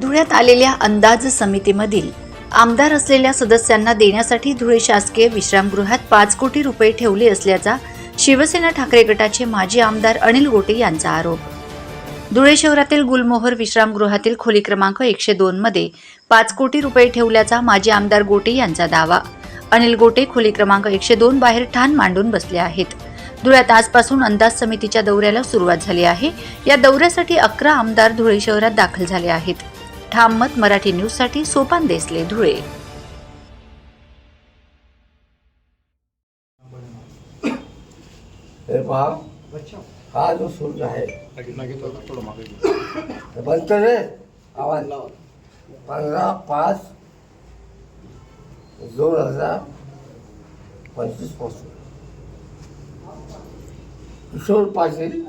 धुळ्यात आलेल्या अंदाज समितीमधील आमदार असलेल्या सदस्यांना देण्यासाठी धुळे शासकीय विश्रामगृहात पाच कोटी रुपये ठेवले असल्याचा शिवसेना ठाकरे गटाचे माजी आमदार अनिल गोटे यांचा आरोप. धुळे शहरातील गुलमोहर विश्रामगृहातील खोली क्रमांक एकशे दोन मध्ये पाच कोटी रुपये ठेवल्याचा माजी आमदार गोटे यांचा दावा. अनिल गोटे खोली क्रमांक एकशे दोन बाहेर ठाण मांडून बसले आहेत. धुळ्यात आजपासून अंदाज समितीच्या दौऱ्याला सुरुवात झाली आहे. या दौऱ्यासाठी अकरा आमदार धुळे शहरात दाखल झाले आहेत. ठाम मत मराठी न्यूजसाठी सोपान देसले धुळे. हे पहा हा जो सूर्य आहे बंद कर रे आवाज. पंधरा पाच दोन हजार पंचवीसपासून. किशोर पाटील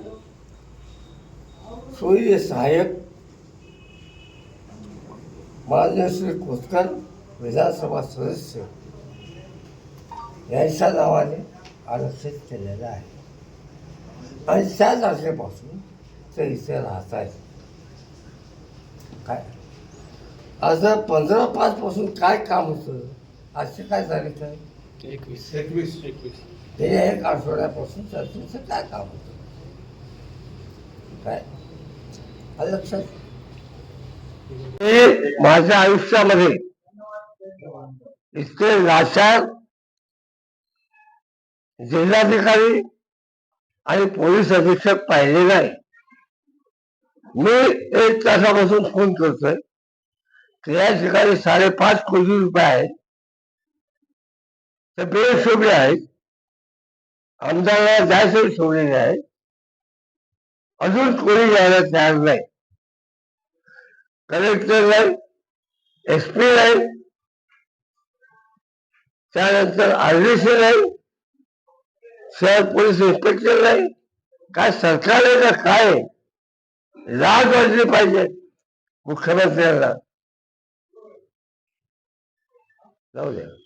सूर्य सहाय्यक मान्य श्री खोतकर विधानसभा सदस्य यांच्या नावाने आरक्षित केलेलं आहे. आणि त्या तारखेपासून ते इथे राहत आहेत काय? आज पंधरा पाच पासून काय काम होतं? आजची काय तारीख आहे? एकवीस. एकवीस. एकवीस. हे एक आठवड्यापासून चर्चेचं काय काम होतं? काय? लक्षात? हे माझ्या आयुष्यामध्ये इतके लाचार जिल्हाधिकारी आणि पोलीस अधीक्षक पाहिले नाही. मी एक तासापासून फोन करतोय. की या ठिकाणी साडेपाच कोटी रुपये आहेत. ते बेहिशोबी आहेत. आमदाराला जायचं सोडलेले आहेत अजून कोणी जायला तयार नाही. कलेक्टर नाही एस पी त्यानंतर आरडीसी नाही शहर पोलीस इन्स्पेक्टर नाही काय सरकार आहे का? काय आहे? लाज वाटली पाहिजे मुख्यमंत्र्यांना. जाऊ द्या.